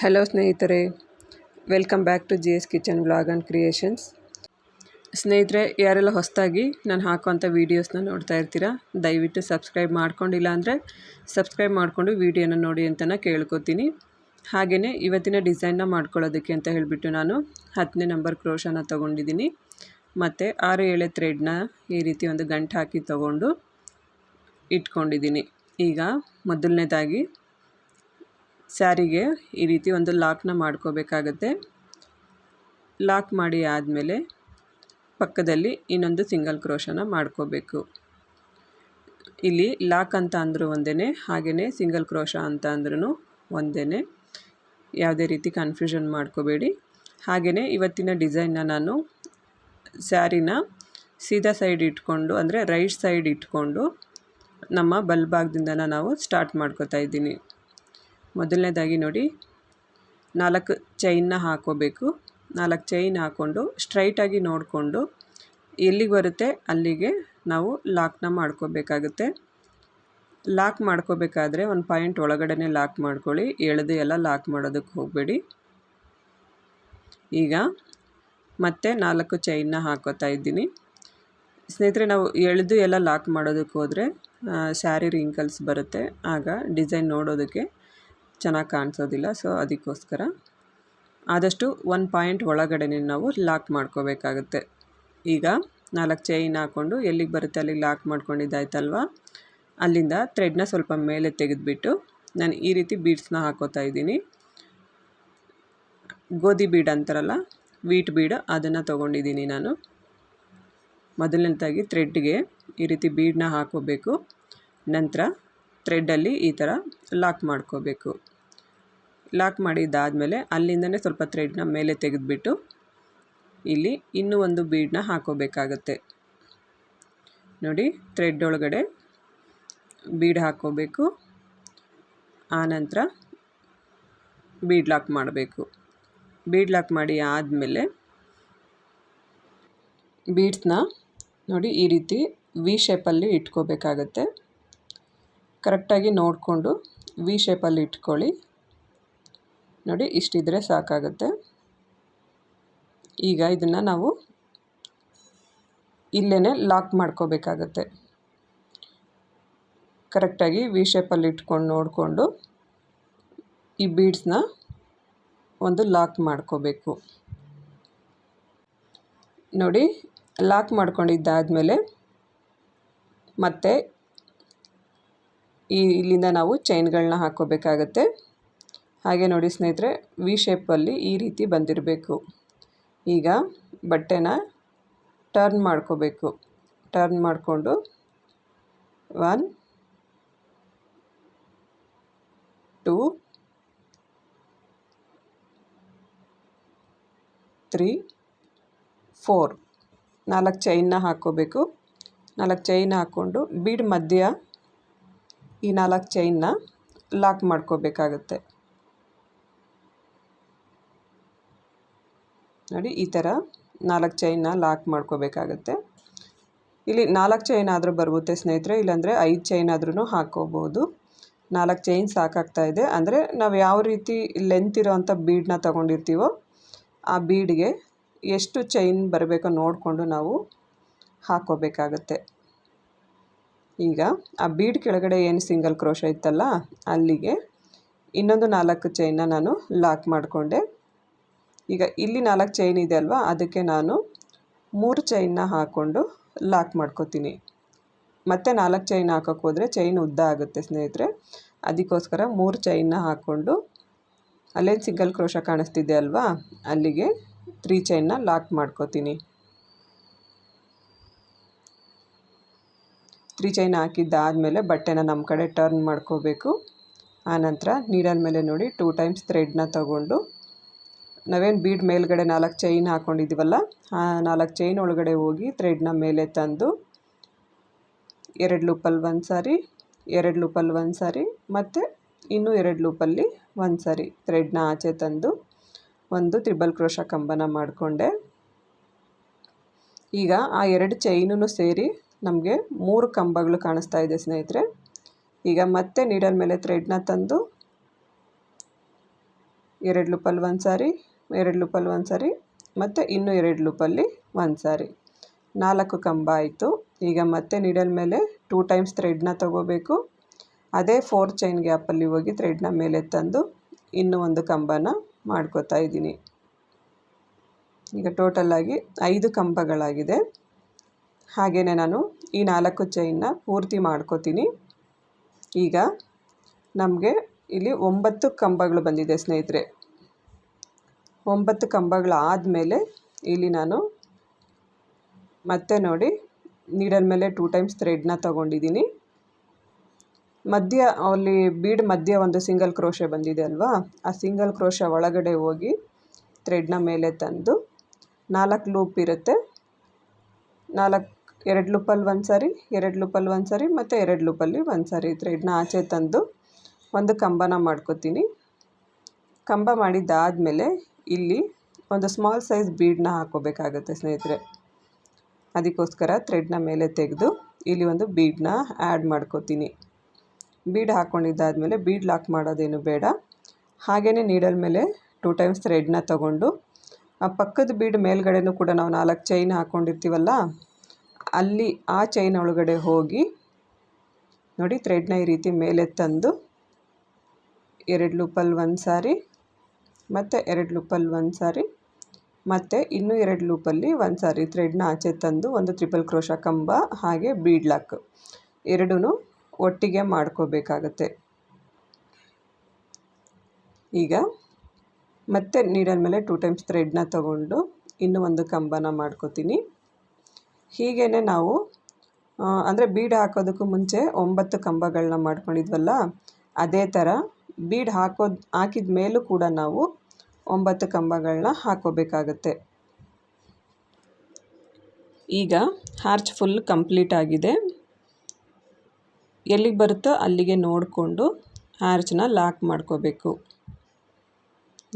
Hello ಸ್ನೇಹಿತರೆ welcome back to G S kitchen vlog and creations ಸ್ನೇಹಿತರೆ, ಯಾರೆಲ್ಲ ಹೊಸದಾಗಿ ನಾನು ಹಾಕುವಂಥ ವೀಡಿಯೋಸ್ನ ನೋಡ್ತಾ ಇರ್ತೀರಾ, ದಯವಿಟ್ಟು ಸಬ್ಸ್ಕ್ರೈಬ್ ಮಾಡ್ಕೊಂಡಿಲ್ಲ ಅಂದರೆ ಸಬ್ಸ್ಕ್ರೈಬ್ ಮಾಡಿಕೊಂಡು ವೀಡಿಯೋನ ನೋಡಿ ಅಂತ ಕೇಳ್ಕೊತೀನಿ. ಹಾಗೆಯೇ ಇವತ್ತಿನ ಡಿಸೈನ್ನ ಮಾಡ್ಕೊಳ್ಳೋದಕ್ಕೆ ಅಂತ ಹೇಳಿಬಿಟ್ಟು ನಾನು ಹತ್ತನೇ ನಂಬರ್ ಕ್ರೋಶನ ತೊಗೊಂಡಿದ್ದೀನಿ. ಮತ್ತು ಆರು ಏಳೆ ಥ್ರೆಡ್ನ ಈ ರೀತಿ ಒಂದು ಗಂಟು ಹಾಕಿ ತೊಗೊಂಡು ಇಟ್ಕೊಂಡಿದ್ದೀನಿ. ಈಗ ಮೊದಲನೇದಾಗಿ ಸ್ಯಾರಿಗೆ ಈ ರೀತಿ ಒಂದು ಲಾಕ್ನ ಮಾಡ್ಕೋಬೇಕಾಗತ್ತೆ. ಲಾಕ್ ಮಾಡಿ ಆದಮೇಲೆ ಪಕ್ಕದಲ್ಲಿ ಇನ್ನೊಂದು ಸಿಂಗಲ್ ಕ್ರೋಶನ ಮಾಡ್ಕೋಬೇಕು. ಇಲ್ಲಿ ಲಾಕ್ ಅಂತ ಅಂದರೂ ಒಂದೇ ಹಾಗೆಯೇ ಸಿಂಗಲ್ ಕ್ರೋಶ ಅಂತ ಅಂದ್ರೂ ಒಂದೇ ಯಾವುದೇ ರೀತಿ ಕನ್ಫ್ಯೂಷನ್ ಮಾಡ್ಕೋಬೇಡಿ. ಹಾಗೆಯೇ ಇವತ್ತಿನ ಡಿಸೈನ್ನ ನಾನು ಸ್ಯಾರಿನ ಸೀದಾ ಸೈಡ್ ಇಟ್ಕೊಂಡು, ಅಂದರೆ ರೈಟ್ ಸೈಡ್ ಇಟ್ಕೊಂಡು ನಮ್ಮ ಬಲ್ಭಾಗದಿಂದ ನಾವು ಸ್ಟಾರ್ಟ್ ಮಾಡ್ಕೋತಾ ಇದ್ದೀನಿ. ಮೊದಲನೇದಾಗಿ ನೋಡಿ. ನಾಲ್ಕು ಚೈನ್ನ ಹಾಕೋಬೇಕು. ನಾಲ್ಕು ಚೈನ್ ಹಾಕ್ಕೊಂಡು ಸ್ಟ್ರೈಟಾಗಿ ನೋಡಿಕೊಂಡು ಎಲ್ಲಿಗೆ ಬರುತ್ತೆ ಅಲ್ಲಿಗೆ ನಾವು ಲಾಕ್ನ ಮಾಡ್ಕೋಬೇಕಾಗುತ್ತೆ. ಲಾಕ್ ಮಾಡ್ಕೋಬೇಕಾದ್ರೆ ಒಂದು ಪಾಯಿಂಟ್ ಒಳಗಡೆ ಲಾಕ್ ಮಾಡ್ಕೊಳ್ಳಿ. ಎಳೆದು ಎಲ್ಲ ಲಾಕ್ ಮಾಡೋದಕ್ಕೆ ಹೋಗಬೇಡಿ. ಈಗ ಮತ್ತೆ ನಾಲ್ಕು ಚೈನ್ನ ಹಾಕೋತಾ ಇದ್ದೀನಿ. ಸ್ನೇಹಿತರೆ, ನಾವು ಎಳೆದು ಎಲ್ಲ ಲಾಕ್ ಮಾಡೋದಕ್ಕೆ ಹೋದರೆ ಸ್ಯಾರಿ ರಿಂಕಲ್ಸ್ ಬರುತ್ತೆ. ಆಗ ಡಿಸೈನ್ ನೋಡೋದಕ್ಕೆ ಚೆನ್ನಾಗಿ ಕಾಣಿಸೋದಿಲ್ಲ ಸೊ ಅದಕ್ಕೋಸ್ಕರ. ಆದಷ್ಟು ಒನ್ ಪಾಯಿಂಟ್ ಒಳಗಡೆ ನಾವು ಲಾಕ್ ಮಾಡ್ಕೋಬೇಕಾಗುತ್ತೆ. ಈಗ ನಾಲ್ಕು ಚೈನ್ ಹಾಕ್ಕೊಂಡು ಎಲ್ಲಿಗೆ ಬರುತ್ತೆ ಅಲ್ಲಿಗೆ ಲಾಕ್ ಮಾಡ್ಕೊಂಡಿದ್ದಾಯ್ತಲ್ವ? ಅಲ್ಲಿಂದ ಥ್ರೆಡ್ನ ಸ್ವಲ್ಪ ಮೇಲೆ ತೆಗೆದುಬಿಟ್ಟು ನಾನು ಈ ರೀತಿ ಬೀಡ್ಸ್ನ ಹಾಕೋತಾ ಇದ್ದೀನಿ. ಗೋಧಿ ಬೀಡ್ ಅಂತಾರಲ್ಲ ವೀಟ್ ಬೀಡ್ ಅದನ್ನು ತೊಗೊಂಡಿದ್ದೀನಿ ನಾನು. ಮೊದಲನೇದಾಗಿ ಥ್ರೆಡ್ಗೆ ಈ ರೀತಿ ಬೀಡನ್ನ ಹಾಕೋಬೇಕು. ನಂತರ ಥ್ರೆಡ್ಡಲ್ಲಿ ಈ ಥರ ಲಾಕ್ ಮಾಡ್ಕೋಬೇಕು. ಲಾಕ್ ಮಾಡಿದ್ದಾದಮೇಲೆ ಅಲ್ಲಿಂದನೇ ಸ್ವಲ್ಪ ಥ್ರೆಡ್ನ ಮೇಲೆ ತೆಗೆದುಬಿಟ್ಟು ಇಲ್ಲಿ ಇನ್ನೂ ಒಂದು ಬೀಡನ್ನ ಹಾಕೋಬೇಕಾಗತ್ತೆ. ನೋಡಿ ಥ್ರೆಡ್ ಒಳಗಡೆ ಬೀಡ್ ಹಾಕೋಬೇಕು. ಆನಂತರ ಬೀಡ್ ಲಾಕ್ ಮಾಡಬೇಕು. ಬೀಡ್ ಲಾಕ್ ಮಾಡಿ ಆದಮೇಲೆ ಬೀಡ್ಸ್ನ ನೋಡಿ ಈ ರೀತಿ ವಿ ಶೇಪಲ್ಲಿ ಇಟ್ಕೋಬೇಕಾಗತ್ತೆ. ಕರೆಕ್ಟಾಗಿ ನೋಡಿಕೊಂಡು ವಿ ಶೇಪಲ್ಲಿ ಇಟ್ಕೊಳ್ಳಿ. ನೋಡಿ, ಇಷ್ಟಿದ್ರೆ ಸಾಕಾಗುತ್ತೆ. ಈಗ ಇದನ್ನು ನಾವು ಇಲ್ಲೇ ಲಾಕ್ ಮಾಡ್ಕೋಬೇಕಾಗತ್ತೆ. ಕರೆಕ್ಟಾಗಿ ವಿ ಶೇಪಲ್ಲಿ ಇಟ್ಕೊಂಡು ನೋಡಿಕೊಂಡು ಈ ಬೀಡ್ಸ್ನ ಒಂದು ಲಾಕ್ ಮಾಡ್ಕೋಬೇಕು. ನೋಡಿ ಲಾಕ್ ಮಾಡ್ಕೊಂಡಿದ್ದಾದಮೇಲೆ ಮತ್ತೆ ಈ ಇಲ್ಲಿಂದ ನಾವು ಚೈನ್ಗಳನ್ನ ಹಾಕ್ಕೋಬೇಕಾಗತ್ತೆ. ಹಾಗೆ ನೋಡಿ ಸ್ನೇಹಿತರೆ ವಿ ಶೇಪಲ್ಲಿ ಈ ರೀತಿ ಬಂದಿರಬೇಕು. ಈಗ ಬಟ್ಟೆನ ಟರ್ನ್ ಮಾಡ್ಕೋಬೇಕು. ಟರ್ನ್ ಮಾಡಿಕೊಂಡು ಒನ್ ಟೂ ತ್ರೀ ಫೋರ್ ನಾಲ್ಕು ಚೈನ್ನ ಹಾಕ್ಕೋಬೇಕು. ನಾಲ್ಕು ಚೈನ್ ಹಾಕ್ಕೊಂಡು ಬೀಡ್ ಮಧ್ಯ ಈ ನಾಲ್ಕು ಚೈನ್ನ ಲಾಕ್ ಮಾಡ್ಕೋಬೇಕಾಗುತ್ತೆ. ನೋಡಿ, ಈ ಥರ ನಾಲ್ಕು ಚೈನ್ನ ಲಾಕ್ ಮಾಡ್ಕೋಬೇಕಾಗತ್ತೆ. ಇಲ್ಲಿ ನಾಲ್ಕು ಚೈನ್ ಆದರೂ ಬರುತ್ತೆ ಸ್ನೇಹಿತರೆ, ಇಲ್ಲಾಂದರೆ ಐದು ಚೈನ್ ಆದ್ರೂ ಹಾಕ್ಕೋಬೋದು. ನಾಲ್ಕು ಚೈನ್ ಸಾಕಾಗ್ತಾ ಇದೆ. ಅಂದರೆ ನಾವು ಯಾವ ರೀತಿ ಲೆಂತ್ ಇರೋವಂಥ ಬೀಡನ್ನ ತೊಗೊಂಡಿರ್ತೀವೋ, ಆ ಬೀಡ್ಗೆ ಎಷ್ಟು ಚೈನ್ ಬರಬೇಕೋ ನೋಡಿಕೊಂಡು ನಾವು ಹಾಕ್ಕೋಬೇಕಾಗತ್ತೆ. ಈಗ ಆ ಬೀಡ್ ಕೆಳಗಡೆ ಏನು ಸಿಂಗಲ್ ಕ್ರೋಶ ಇತ್ತಲ್ಲ, ಅಲ್ಲಿಗೆ ಇನ್ನೊಂದು ನಾಲ್ಕು ಚೈನ್ನ ನಾನು ಲಾಕ್ ಮಾಡಿಕೊಂಡೆ. ಈಗ ಇಲ್ಲಿ ನಾಲ್ಕು ಚೈನ್ ಇದೆ ಅಲ್ವಾ, ಅದಕ್ಕೆ ನಾನು ಮೂರು ಚೈನ್ನ ಹಾಕ್ಕೊಂಡು ಲಾಕ್ ಮಾಡ್ಕೋತೀನಿ. ಮತ್ತೆ ನಾಲ್ಕು ಚೈನ್ ಹಾಕೋಕ್ಕೆ ಹೋದರೆ ಚೈನ್ ಉದ್ದ ಆಗುತ್ತೆ ಸ್ನೇಹಿತರೆ. ಅದಕ್ಕೋಸ್ಕರ ಮೂರು ಚೈನ್ನ ಹಾಕ್ಕೊಂಡು ಅಲ್ಲೇನು ಸಿಂಗಲ್ ಕ್ರೋಶ ಕಾಣಿಸ್ತಿದೆ ಅಲ್ವಾ, ಅಲ್ಲಿಗೆ ತ್ರೀ ಚೈನ್ನ ಲಾಕ್ ಮಾಡ್ಕೋತೀನಿ. ತ್ರೀ ಚೈನ್ ಹಾಕಿದ್ದಾದಮೇಲೆ ಬಟ್ಟೆನ ನಮ್ಮ ಕಡೆ ಟರ್ನ್ ಮಾಡ್ಕೋಬೇಕು. ಆನಂತರ ನೀಡಲ್ ಮೇಲೆ ನೋಡಿ ಟೂ ಟೈಮ್ಸ್ ಥ್ರೆಡ್ನ ತಗೊಂಡು. ನಾವೇನು ಬೀಡ್ ಮೇಲ್ಗಡೆ ನಾಲ್ಕು ಚೈನ್ ಹಾಕ್ಕೊಂಡಿದ್ದೀವಲ್ಲ ಆ ನಾಲ್ಕು ಚೈನ್ ಒಳಗಡೆ ಹೋಗಿ ಥ್ರೆಡ್ನ ಮೇಲೆ ತಂದು, ಎರಡು ಲೂಪಲ್ಲಿ ಒಂದು ಸಾರಿ, ಎರಡು ಲೂಪಲ್ಲಿ ಒಂದು ಸಾರಿ, ಮತ್ತು ಇನ್ನೂ ಎರಡು ಲೂಪಲ್ಲಿ ಒಂದು ಸಾರಿ ಥ್ರೆಡ್ನ ಆಚೆ ತಂದು ಒಂದು ತ್ರಿಬಲ್ ಕ್ರೋಶ ಕಂಬನ ಮಾಡಿಕೊಂಡೆ. ಈಗ ಆ ಎರಡು ಚೈನೂ ಸೇರಿ ನಮಗೆ ಮೂರು ಕಂಬಗಳು ಕಾಣಿಸ್ತಾ ಇದೆ ಸ್ನೇಹಿತರೆ. ಈಗ ಮತ್ತೆ ನೀಡಲ್ ಮೇಲೆ ಥ್ರೆಡ್ನ ತಂದು ಎರಡು ಲೂಪಲ್ಲಿ ಒಂದು ಸಾರಿ, ಎರಡು ಲೂಪಲ್ಲಿ ಒಂದು ಸಾರಿ, ಮತ್ತು ಇನ್ನೂ ಎರಡು ಲೂಪಲ್ಲಿ ಒಂದು ಸಾರಿ. ನಾಲ್ಕು ಕಂಬ ಆಯಿತು. ಈಗ ಮತ್ತೆ ನೀಡಲ್ ಮೇಲೆ ಟೂ ಟೈಮ್ಸ್ ಥ್ರೆಡ್ನ ತಗೋಬೇಕು. ಅದೇ ಫೋರ್ ಚೈನ್ ಗ್ಯಾಪಲ್ಲಿ ಹೋಗಿ ಥ್ರೆಡ್ನ ಮೇಲೆ ತಂದು ಇನ್ನೂ ಒಂದು ಕಂಬನ ಮಾಡ್ಕೋತಾ ಇದ್ದೀನಿ. ಈಗ ಟೋಟಲಾಗಿ ಐದು ಕಂಬಗಳಾಗಿದೆ. ಹಾಗೆಯೇ ನಾನು ಈ ನಾಲ್ಕು ಚೈನ್ನ ಪೂರ್ತಿ ಮಾಡ್ಕೋತೀನಿ. ಈಗ ನಮಗೆ ಇಲ್ಲಿ ಒಂಬತ್ತು ಕಂಬಗಳು ಬಂದಿದೆ ಸ್ನೇಹಿತರೆ. ಒಂಬತ್ತು ಕಂಬಗಳಾದಮೇಲೆ ಇಲ್ಲಿ ನಾನು ಮತ್ತೆ ನೋಡಿ ನೀಡಲ್ ಮೇಲೆ ಟೂ ಟೈಮ್ಸ್ ಥ್ರೆಡ್ನ ತೊಗೊಂಡಿದ್ದೀನಿ. ಮಧ್ಯ ಅಲ್ಲಿ ಬೀಡ್ ಮಧ್ಯ ಒಂದು ಸಿಂಗಲ್ ಕ್ರೋಶೆ ಬಂದಿದೆ ಅಲ್ವಾ? ಆ ಸಿಂಗಲ್ ಕ್ರೋಶ ಒಳಗಡೆ ಹೋಗಿ ಥ್ರೆಡ್ನ ಮೇಲೆ ತಂದು ನಾಲ್ಕು ಲೂಪ್ ಇರುತ್ತೆ. ನಾಲ್ಕು ಎರಡು ಲೂಪಲ್ಲಿ ಒಂದು ಸಾರಿ, ಎರಡು ಲೂಪಲ್ಲಿ ಒಂದು ಸಾರಿ ಮತ್ತು ಎರಡು ಲೂಪಲ್ಲಿ ಒಂದು ಸಾರಿ ಥ್ರೆಡ್ನ ಆಚೆ ತಂದು ಒಂದು ಕಂಬನ ಮಾಡ್ಕೋತೀನಿ. ಕಂಬ ಮಾಡಿದ್ದಾದಮೇಲೆ ಇಲ್ಲಿ ಒಂದು ಸ್ಮಾಲ್ ಸೈಜ್ ಬೀಡನ್ನ ಹಾಕೋಬೇಕಾಗುತ್ತೆ ಸ್ನೇಹಿತರೆ. ಅದಕ್ಕೋಸ್ಕರ ಥ್ರೆಡ್ನ ಮೇಲೆ ತೆಗೆದು ಇಲ್ಲಿ ಒಂದು ಬೀಡನ್ನ ಆ್ಯಡ್ ಮಾಡ್ಕೋತೀನಿ. ಬೀಡ್ ಹಾಕ್ಕೊಂಡಿದ್ದಾದಮೇಲೆ ಬೀಡ್ ಲಾಕ್ ಮಾಡೋದೇನು ಬೇಡ. ಹಾಗೆಯೇ ನೀಡಲ್ ಮೇಲೆ ಟೂ ಟೈಮ್ಸ್ ಥ್ರೆಡ್ನ ತೊಗೊಂಡು, ಆ ಪಕ್ಕದ ಬೀಡ್ ಮೇಲ್ಗಡೆನೂ ಕೂಡ ನಾವು ನಾಲ್ಕು ಚೈನ್ ಹಾಕ್ಕೊಂಡಿರ್ತೀವಲ್ಲ ಅಲ್ಲಿ ಆ ಚೈನ್ ಒಳಗಡೆ ಹೋಗಿ ನೋಡಿ ಥ್ರೆಡ್ನ ಈ ರೀತಿ ಮೇಲೆ ತಂದು ಎರಡು ಲೂಪಲ್ಲಿ ಒಂದು ಸಾರಿ, ಮತ್ತು ಎರಡು ಲೂಪಲ್ಲಿ ಒಂದು ಸಾರಿ, ಮತ್ತು ಇನ್ನೂ ಎರಡು ಲೂಪಲ್ಲಿ ಒಂದು ಸಾರಿ ಥ್ರೆಡ್ನ ಆಚೆ ತಂದು ಒಂದು ತ್ರಿಪಲ್ ಕ್ರೋಶ ಕಂಬ ಹಾಗೆ ಬೀಡ್ಲಾಕ್ ಎರಡೂ ಒಟ್ಟಿಗೆ ಮಾಡ್ಕೋಬೇಕಾಗತ್ತೆ. ಈಗ ಮತ್ತೆ ನೀಡಲ್ ಮೇಲೆ ಟೂ ಟೈಮ್ಸ್ ಥ್ರೆಡ್ನ ತಗೊಂಡು ಇನ್ನೂ ಒಂದು ಕಂಬನ ಮಾಡ್ಕೋತೀನಿ. ಹೀಗೇ ನಾವು ಅಂದರೆ ಬೀಡ್ ಹಾಕೋದಕ್ಕೂ ಮುಂಚೆ ಒಂಬತ್ತು ಕಂಬಗಳನ್ನ ಮಾಡ್ಕೊಂಡಿದ್ವಲ್ಲ, ಅದೇ ಥರ ಬೀಡ್ ಹಾಕೋದು, ಹಾಕಿದ ಮೇಲೂ ಕೂಡ ನಾವು ಒಂಬತ್ತು ಕಂಬಗಳನ್ನ ಹಾಕೋಬೇಕಾಗತ್ತೆ. ಈಗ ಹಾರ್ಚ್ ಫುಲ್ ಕಂಪ್ಲೀಟ್ ಆಗಿದೆ. ಎಲ್ಲಿಗೆ ಬರುತ್ತೋ ಅಲ್ಲಿಗೆ ನೋಡಿಕೊಂಡು ಹಾರ್ಚನ್ನ ಲಾಕ್ ಮಾಡ್ಕೋಬೇಕು.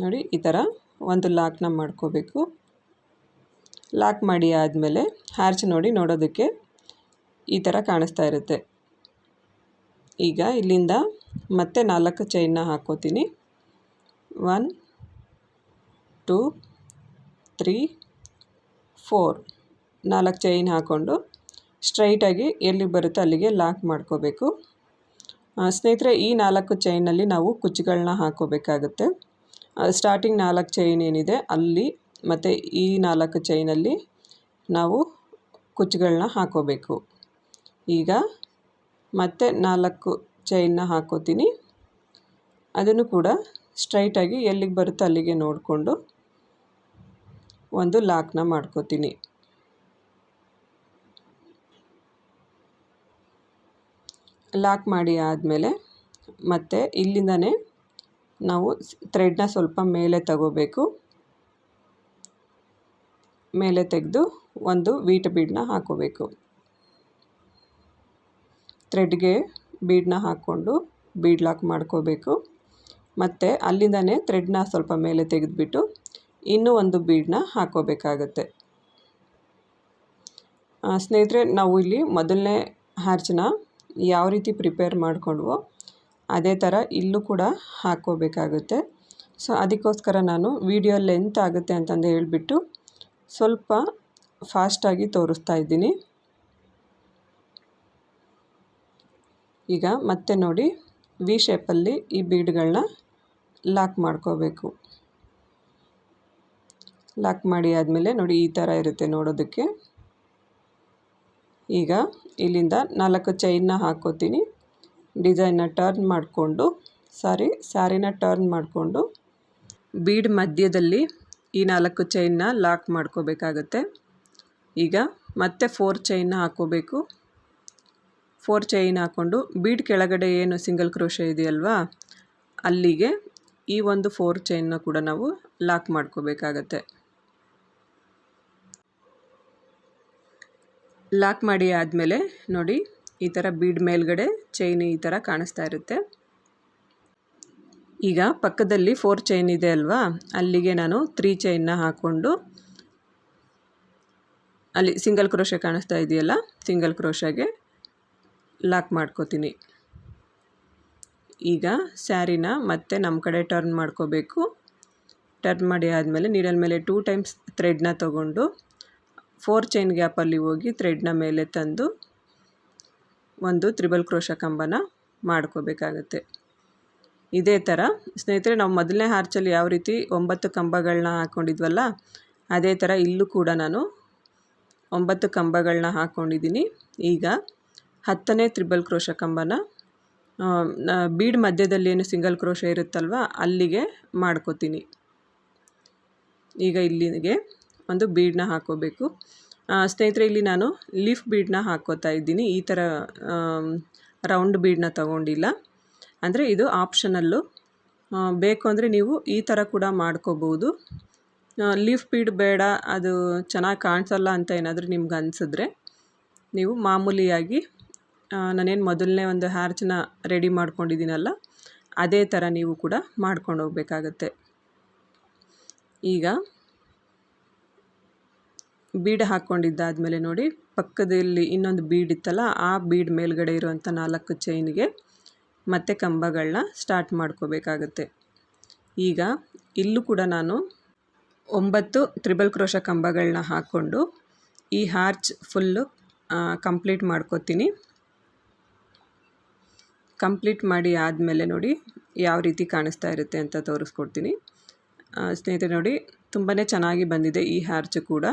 ನೋಡಿ, ಈ ಥರ ಒಂದು ಲಾಕ್ನ ಮಾಡ್ಕೋಬೇಕು. ಲಾಕ್ ಮಾಡಿ ಆದಮೇಲೆ ಹಾರ್ಚ್ ನೋಡಿ ನೋಡೋದಕ್ಕೆ ಈ ಥರ ಕಾಣಿಸ್ತಾ ಇರುತ್ತೆ. ಈಗ ಇಲ್ಲಿಂದ ಮತ್ತೆ ನಾಲ್ಕು ಚೈನ್ನ ಹಾಕೋತೀನಿ. ಒನ್, ಟೂ, ತ್ರೀ, ಫೋರ್ ನಾಲ್ಕು ಚೈನ್ ಹಾಕ್ಕೊಂಡು ಸ್ಟ್ರೈಟಾಗಿ ಎಲ್ಲಿ ಬರುತ್ತೋ ಅಲ್ಲಿಗೆ ಲಾಕ್ ಮಾಡ್ಕೋಬೇಕು. ಸ್ನೇಹಿತರೆ, ಈ ನಾಲ್ಕು ಚೈನಲ್ಲಿ ನಾವು ಕುಚ್ಚುಗಳನ್ನ ಹಾಕೋಬೇಕಾಗುತ್ತೆ. ಸ್ಟಾರ್ಟಿಂಗ್ ನಾಲ್ಕು ಚೈನ್ ಏನಿದೆ ಅಲ್ಲಿ ಮತ್ತು ಈ ನಾಲ್ಕು ಚೈನಲ್ಲಿ ನಾವು ಕುಚ್ಚುಗಳನ್ನ ಹಾಕೋಬೇಕು. ಈಗ ಮತ್ತೆ ನಾಲ್ಕು ಚೈನ್ನ ಹಾಕೋತೀನಿ. ಅದನ್ನು ಕೂಡ ಸ್ಟ್ರೈಟಾಗಿ ಎಲ್ಲಿಗೆ ಬರುತ್ತೋ ಅಲ್ಲಿಗೆ ನೋಡಿಕೊಂಡು ಒಂದು ಲಾಕ್ನ ಮಾಡ್ಕೋತೀನಿ. ಲಾಕ್ ಮಾಡಿ ಆದಮೇಲೆ ಮತ್ತೆ ಇಲ್ಲಿಂದನೇ ನಾವು ಥ್ರೆಡ್ನ ಸ್ವಲ್ಪ ಮೇಲೆ ತಗೋಬೇಕು. ಮೇಲೆ ತೆಗೆದು ಒಂದು ವೀಟ್ ಬೀಡನ್ನ ಹಾಕೋಬೇಕು. ಥ್ರೆಡ್ಗೆ ಬೀಡನ್ನ ಹಾಕ್ಕೊಂಡು ಬೀಡ್ ಲಾಕ್ ಮಾಡ್ಕೋಬೇಕು. ಮತ್ತು ಅಲ್ಲಿಂದನೇ ಥ್ರೆಡ್ನ ಸ್ವಲ್ಪ ಮೇಲೆ ತೆಗೆದುಬಿಟ್ಟು ಇನ್ನೂ ಒಂದು ಬೀಡನ್ನ ಹಾಕೋಬೇಕಾಗತ್ತೆ. ಸ್ನೇಹಿತರೆ, ನಾವು ಇಲ್ಲಿ ಮೊದಲನೇ ಹ್ಯಾರ್ಚನ್ನ ಯಾವ ರೀತಿ ಪ್ರಿಪೇರ್ ಮಾಡಿಕೊಂಡ್ವೋ ಅದೇ ಥರ ಇಲ್ಲೂ ಕೂಡ ಹಾಕ್ಕೋಬೇಕಾಗುತ್ತೆ. ಸೊ, ಅದಕ್ಕೋಸ್ಕರ ನಾನು ವಿಡಿಯೋ ಲೆಂತ್ ಆಗುತ್ತೆ ಅಂತಂದು ಹೇಳಿಬಿಟ್ಟು ಸ್ವಲ್ಪ ಫಾಸ್ಟಾಗಿ ತೋರಿಸ್ತಾ ಇದ್ದೀನಿ. ಈಗ ಮತ್ತೆ ನೋಡಿ ವಿ ಶೇಪಲ್ಲಿ ಈ ಬೀಡ್ಗಳನ್ನ ಲಾಕ್ ಮಾಡ್ಕೋಬೇಕು. ಲಾಕ್ ಮಾಡಿ ಆದಮೇಲೆ ನೋಡಿ ಈ ಥರ ಇರುತ್ತೆ ನೋಡೋದಕ್ಕೆ. ಈಗ ಇಲ್ಲಿಂದ ನಾಲ್ಕು ಚೈನ್ನ ಹಾಕೋತೀನಿ. ಡಿಸೈನ್ನ ಟರ್ನ್ ಮಾಡಿಕೊಂಡು ಸಾರಿ ಸ್ಯಾರಿನ ಟರ್ನ್ ಮಾಡಿಕೊಂಡು ಬೀಡ್ ಮಧ್ಯದಲ್ಲಿ ಈ ನಾಲ್ಕು ಚೈನ್ನ ಲಾಕ್ ಮಾಡ್ಕೋಬೇಕಾಗತ್ತೆ. ಈಗ ಮತ್ತೆ ಫೋರ್ ಚೈನ್ನ ಹಾಕೋಬೇಕು ಫೋರ್ ಚೈನ್ ಹಾಕ್ಕೊಂಡು ಬೀಡ್ ಕೆಳಗಡೆ ಏನು ಸಿಂಗಲ್ ಕ್ರೋಶೆ ಇದೆಯಲ್ವಾ, ಅಲ್ಲಿಗೆ ಈ ಒಂದು ಫೋರ್ ಚೈನ್ನ ಕೂಡ ನಾವು ಲಾಕ್ ಮಾಡ್ಕೋಬೇಕಾಗತ್ತೆ. ಲಾಕ್ ಮಾಡಿ ಆದಮೇಲೆ ನೋಡಿ ಈ ಥರ ಬೀಡ್ ಮೇಲ್ಗಡೆ ಚೈನ್ ಈ ಥರ ಕಾಣಿಸ್ತಾ ಇರುತ್ತೆ. ಈಗ ಪಕ್ಕದಲ್ಲಿ ಫೋರ್ ಚೈನ್ ಇದೆ ಅಲ್ವಾ? ಅಲ್ಲಿಗೆ ನಾನು ತ್ರೀ ಚೈನ್ನ ಹಾಕ್ಕೊಂಡು ಅಲ್ಲಿ ಸಿಂಗಲ್ ಕ್ರೋಶೆ ಕಾಣಿಸ್ತಾ ಇದೆಯಲ್ಲ ಸಿಂಗಲ್ ಕ್ರೋಶೆಗೆ ಲಾಕ್ ಮಾಡ್ಕೋತೀನಿ. ಈಗ ಸ್ಯಾರಿನ ಮತ್ತೆ ನಮ್ಮ ಕಡೆ ಟರ್ನ್ ಮಾಡ್ಕೋಬೇಕು. ಟರ್ನ್ ಮಾಡಿ ಆದಮೇಲೆ ನೀಡಲ್ ಮೇಲೆ ಟೂ ಟೈಮ್ಸ್ ಥ್ರೆಡ್ನ ತೊಗೊಂಡು ಫೋರ್ ಚೈನ್ ಗ್ಯಾಪಲ್ಲಿ ಹೋಗಿ ಥ್ರೆಡ್ನ ಮೇಲೆ ತಂದು ಒಂದು ತ್ರಿಬಲ್ ಕ್ರೋಶ ಕಂಬನ ಮಾಡ್ಕೋಬೇಕಾಗತ್ತೆ. ಇದೇ ಥರ. ಸ್ನೇಹಿತರೆ, ನಾವು ಮೊದಲನೇ ಹಾರ್ಚಲ್ಲಿ ಯಾವ ರೀತಿ ಒಂಬತ್ತು ಕಂಬಗಳನ್ನ ಹಾಕ್ಕೊಂಡಿದ್ವಲ್ಲ ಅದೇ ಥರ ಇಲ್ಲೂ ಕೂಡ ನಾನು ಒಂಬತ್ತು ಕಂಬಗಳನ್ನ ಹಾಕ್ಕೊಂಡಿದ್ದೀನಿ ಈಗ ಹತ್ತನೇ ತ್ರಿಬಲ್ ಕ್ರೋಶ ಕಂಬನ ಬೀಡ್ ಮಧ್ಯದಲ್ಲಿ ಏನು ಸಿಂಗಲ್ ಕ್ರೋಶ ಇರುತ್ತಲ್ವ, ಅಲ್ಲಿಗೆ ಮಾಡ್ಕೋತೀನಿ. ಈಗ ಇಲ್ಲಿಗೆ ಒಂದು ಬೀಡನ್ನ ಹಾಕೋಬೇಕು. ಸ್ನೇಹಿತರೆ, ಇಲ್ಲಿ ನಾನು ಲೀಫ್ ಬೀಡನ್ನ ಹಾಕೋತಾ ಇದ್ದೀನಿ. ಈ ಥರ ರೌಂಡ್ ಬೀಡನ್ನ ತಗೊಂಡಿಲ್ಲ. ಅಂದರೆ ಇದು ಆಪ್ಷನಲ್ಲು. ಬೇಕು ಅಂದರೆ ನೀವು ಈ ಥರ ಕೂಡ ಮಾಡ್ಕೋಬೋದು. ಲೀಫ್ ಬೀಡ್ ಬೇಡ, ಅದು ಚೆನ್ನಾಗಿ ಕಾಣಿಸಲ್ಲ ಅಂತ ಏನಾದರೂ ನಿಮ್ಗೆ ಅನಿಸಿದ್ರೆ ನೀವು ಮಾಮೂಲಿಯಾಗಿ ನಾನೇನು ಮೊದಲನೇ ಒಂದು ಹ್ಯಾರ್ಚನ್ನ ರೆಡಿ ಮಾಡ್ಕೊಂಡಿದ್ದೀನಲ್ಲ, ಅದೇ ಥರ ನೀವು ಕೂಡ ಮಾಡ್ಕೊಂಡು ಹೋಗಬೇಕಾಗತ್ತೆ. ಈಗ ಬೀಡ್ ಹಾಕ್ಕೊಂಡಿದ್ದಾದಮೇಲೆ ನೋಡಿ, ಪಕ್ಕದಲ್ಲಿ ಇನ್ನೊಂದು ಬೀಡ್ ಇತ್ತಲ್ಲ, ಆ ಬೀಡ್ ಮೇಲ್ಗಡೆ ಇರುವಂಥ ನಾಲ್ಕು ಚೈನ್ಗೆ ಮತ್ತೆ ಕಂಬಗಳನ್ನ ಸ್ಟಾರ್ಟ್ ಮಾಡ್ಕೋಬೇಕಾಗುತ್ತೆ. ಈಗ ಇಲ್ಲೂ ಕೂಡ ನಾನು ಒಂಬತ್ತು ತ್ರಿಬಲ್ ಕ್ರೋಶ ಕಂಬಗಳನ್ನ ಹಾಕ್ಕೊಂಡು ಈ ಹಾರ್ಚ್ ಫುಲ್ಲು ಕಂಪ್ಲೀಟ್ ಮಾಡ್ಕೋತೀನಿ. ಕಂಪ್ಲೀಟ್ ಮಾಡಿ ಆದಮೇಲೆ ನೋಡಿ ಯಾವ ರೀತಿ ಕಾಣಿಸ್ತಾ ಇರುತ್ತೆ ಅಂತ ತೋರಿಸ್ಕೊಡ್ತೀನಿ. ಸ್ನೇಹಿತರೆ ನೋಡಿ ತುಂಬಾ ಚೆನ್ನಾಗಿ ಬಂದಿದೆ ಈ ಹಾರ್ಚ್ ಕೂಡ.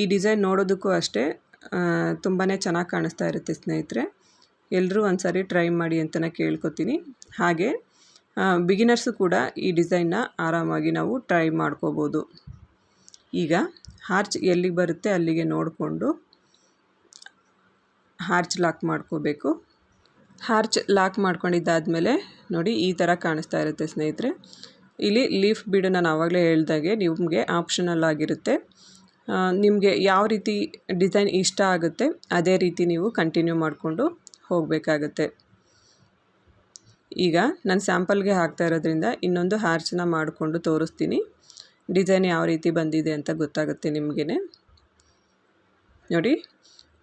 ಈ ಡಿಸೈನ್ ನೋಡೋದಕ್ಕೂ ಅಷ್ಟೇ ತುಂಬಾ ಚೆನ್ನಾಗಿ ಕಾಣಿಸ್ತಾ ಇರುತ್ತೆ ಸ್ನೇಹಿತರೆ. ಎಲ್ಲರೂ ಒಂದು ಟ್ರೈ ಮಾಡಿ ಅಂತ ಕೇಳ್ಕೊತೀನಿ. ಹಾಗೆ ಬಿಗಿನರ್ಸು ಕೂಡ ಈ ಡಿಸೈನ್ನ ಆರಾಮಾಗಿ ನಾವು ಟ್ರೈ ಮಾಡ್ಕೋಬೋದು. ಈಗ ಹಾರ್ಚ್ ಎಲ್ಲಿಗೆ ಬರುತ್ತೆ ಅಲ್ಲಿಗೆ ನೋಡಿಕೊಂಡು ಹಾರ್ಚ್ ಲಾಕ್ ಮಾಡ್ಕೋಬೇಕು. ಹಾರ್ಚ್ ಲಾಕ್ ಮಾಡ್ಕೊಂಡಿದ್ದಾದಮೇಲೆ ನೋಡಿ ಈ ಥರ ಕಾಣಿಸ್ತಾ ಇರುತ್ತೆ ಸ್ನೇಹಿತರೆ. ಇಲ್ಲಿ ಲೀಫ್ ಬೀಡು ನಾನು ಆವಾಗಲೇ ಹೇಳ್ದಾಗೆ ನಿಮಗೆ ಆಪ್ಷನಲ್ ಆಗಿರುತ್ತೆ. ನಿಮಗೆ ಯಾವ ರೀತಿ ಡಿಸೈನ್ ಇಷ್ಟ ಆಗುತ್ತೆ ಅದೇ ರೀತಿ ನೀವು ಕಂಟಿನ್ಯೂ ಮಾಡಿಕೊಂಡು ಹೋಗಬೇಕಾಗತ್ತೆ. ಈಗ ನಾನು ಸ್ಯಾಂಪಲ್ಗೆ ಹಾಕ್ತಾ ಇರೋದ್ರಿಂದ ಇನ್ನೊಂದು ಹಾರ್ಚನ್ನ ಮಾಡಿಕೊಂಡು ತೋರಿಸ್ತೀನಿ. ಡಿಸೈನ್ ಯಾವ ರೀತಿ ಬಂದಿದೆ ಅಂತ ಗೊತ್ತಾಗುತ್ತೆ ನಿಮಗೇ ನೋಡಿ,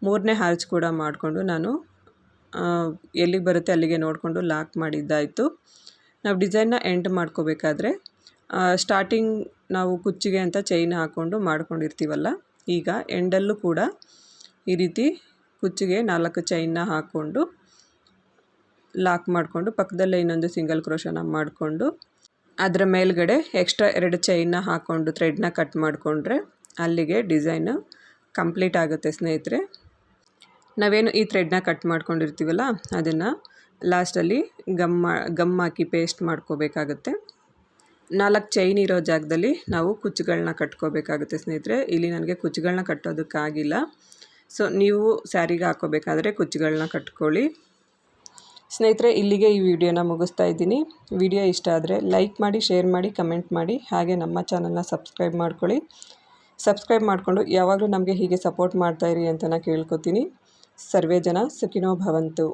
ಮೂರನೇ ಹಾರ್ಚ್ ಕೂಡ ಮಾಡಿಕೊಂಡು ನಾನು ಎಲ್ಲಿಗೆ ಬರುತ್ತೆ ಅಲ್ಲಿಗೆ ನೋಡಿಕೊಂಡು ಲಾಕ್ ಮಾಡಿದ್ದಾಯಿತು. ನಾವು ಡಿಸೈನ್ನ ಎಂಡ್ ಮಾಡ್ಕೋಬೇಕಾದ್ರೆ ಸ್ಟಾರ್ಟಿಂಗ್ ನಾವು ಕುಚ್ಚಿಗೆ ಅಂತ ಚೈನ್ ಹಾಕ್ಕೊಂಡು ಮಾಡ್ಕೊಂಡಿರ್ತೀವಲ್ಲ, ಈಗ ಎಂಡಲ್ಲೂ ಕೂಡ ಈ ರೀತಿ ಕುಚ್ಚಿಗೆ ನಾಲ್ಕು ಚೈನ್ನ ಹಾಕ್ಕೊಂಡು ಲಾಕ್ ಮಾಡಿಕೊಂಡು ಪಕ್ಕದಲ್ಲೇ ಇನ್ನೊಂದು ಸಿಂಗಲ್ ಕ್ರೋಶನ ಮಾಡಿಕೊಂಡು ಅದರ ಮೇಲ್ಗಡೆ ಎಕ್ಸ್ಟ್ರಾ ಎರಡು ಚೈನ್ನ ಹಾಕ್ಕೊಂಡು ಥ್ರೆಡ್ನ ಕಟ್ ಮಾಡಿಕೊಂಡ್ರೆ ಅಲ್ಲಿಗೆ ಡಿಸೈನು ಕಂಪ್ಲೀಟ್ ಆಗುತ್ತೆ ಸ್ನೇಹಿತರೆ. ನಾವೇನು ಈ ಥ್ರೆಡ್ನ ಕಟ್ ಮಾಡ್ಕೊಂಡಿರ್ತೀವಲ್ಲ, ಅದನ್ನು ಲಾಸ್ಟಲ್ಲಿ ಗಮ್ ಗಮ್ ಹಾಕಿ ಪೇಸ್ಟ್ ಮಾಡ್ಕೋಬೇಕಾಗುತ್ತೆ. ನಾಲ್ಕು ಚೈನ್ ಇರೋ ಜಾಗದಲ್ಲಿ ನಾವು ಕುಚ್ಚುಗಳನ್ನ ಕಟ್ಕೋಬೇಕಾಗುತ್ತೆ ಸ್ನೇಹಿತರೆ. ಇಲ್ಲಿ ನನಗೆ ಕುಚ್ಚುಗಳನ್ನ ಕಟ್ಟೋದಕ್ಕಾಗಿಲ್ಲ. ಸೊ ನೀವು ಸ್ಯಾರಿಗೆ ಹಾಕೋಬೇಕಾದ್ರೆ ಕುಚ್ಚುಗಳನ್ನ ಕಟ್ಕೊಳ್ಳಿ. ಸ್ನೇಹಿತರೆ, ಇಲ್ಲಿಗೆ ಈ ವಿಡಿಯೋನ ಮುಗಿಸ್ತಾ ಇದ್ದೀನಿ. ವಿಡಿಯೋ ಇಷ್ಟ ಆದರೆ ಲೈಕ್ ಮಾಡಿ, ಶೇರ್ ಮಾಡಿ, ಕಮೆಂಟ್ ಮಾಡಿ. ಹಾಗೆ ನಮ್ಮ ಚಾನಲ್ನ ಸಬ್ಸ್ಕ್ರೈಬ್ ಮಾಡ್ಕೊಳ್ಳಿ. ಸಬ್ಸ್ಕ್ರೈಬ್ ಮಾಡಿಕೊಂಡು ಯಾವಾಗಲೂ ನಮಗೆ ಹೀಗೆ ಸಪೋರ್ಟ್ ಮಾಡ್ತಾಯಿರಿ ಅಂತ ನಾನು ಕೇಳ್ಕೊತೀನಿ. ಸರ್ವೇ ಜನ ಸುಖಿನೋ ಭವಂತು.